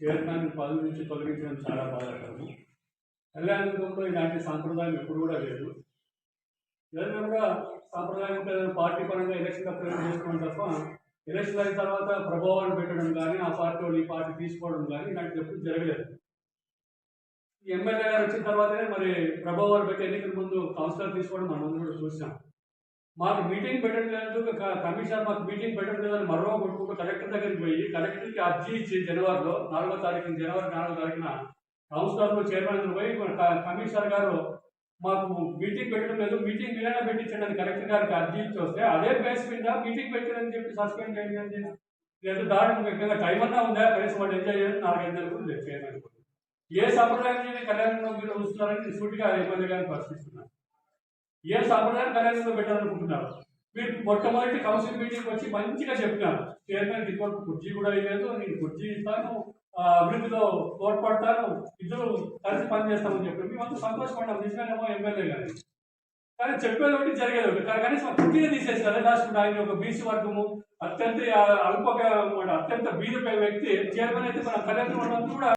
Chairman పదవి నుంచి తొలగించడం చాలా బాధాకరము కళ్యాణంలో ఇలాంటి సాంప్రదాయం ఎప్పుడు కూడా లేదు. ఏదైనా కూడా సాంప్రదాయం ఏదైనా పార్టీ పరంగా ఎలక్షన్ అప్లై చేసుకోవడం తప్ప ఎలక్షన్ అయిన తర్వాత ప్రభావాలు పెట్టడం కానీ ఆ పార్టీ ఈ పార్టీ తీసుకోవడం కానీ ఇలాంటిది ఎప్పుడు జరగలేదు. ఈ ఎమ్మెల్యే గారు వచ్చిన తర్వాతనే మరి ప్రభావాలు పెట్టి ఎన్నికల ముందు కౌన్సిలర్ తీసుకోవడం మనం కూడా చూసాం. మాకు మీటింగ్ పెట్టడం లేదు కమిషనర్ మాకు మీటింగ్ పెట్టడం లేదని మరో కొట్టుకుంటూ కలెక్టర్ దగ్గరికి పోయి కలెక్టర్కి అర్జీ ఇచ్చి జనవరిలో నాలుగో తారీఖున జనవరి నాలుగో తారీఖున కౌన్సిలర్లు చైర్మన్ పోయి మన కమిషనర్ గారు మాకు మీటింగ్ పెట్టడం లేదు మీటింగ్ మీరైనా పెట్టించండి కలెక్టర్ గారికి అర్జీ ఇచ్చి వస్తే అదే బేస్ మీద మీటింగ్ పెట్టారని చెప్పి సస్పెండ్ చేయండి లేదు దాని టైం అన్నా ఉందా? కనీసం వాళ్ళు ఎంజాయ్ చేయాలి నాలుగైదు నెలలు కూడా లేదు చైర్మన్ ఏ సంప్రదాయం కళ్యాణంలో మీరు చూస్తున్నారని సూటిగా ఎమ్మెల్యే గారిని ప్రశ్నిస్తున్నాను ఏ సంప్రదాయం కళ్యాణంలో పెట్టాలనుకుంటున్నారు? మీరు మొట్టమొదటి కౌన్సిల్ మీటింగ్ వచ్చి మంచిగా చెప్పినారు. చైర్మన్ ఇదివరకు కుర్చీ కూడా ఇవ్వలేదు నేను కుర్చీ ఇస్తాను ఆ, అభివృద్ధిలో తోడ్పడతాను ఇద్దరు కలిసి పనిచేస్తామని చెప్పి మేమంతా సంతోషపడ్డాం. నిజమేనేమో ఎమ్మెల్యే గారి. కానీ చెప్పేది ఒకటి జరిగేది ఒకటి. కానీ కనీసం కుర్చీని తీసేస్తారు? రాష్ట్రంలో ఆయన ఒక బీసీ వర్గము అత్యంత అల్ప అత్యంత బీద వ్యక్తి చైర్మన్ అయితే మన కళ్యాణ కూడా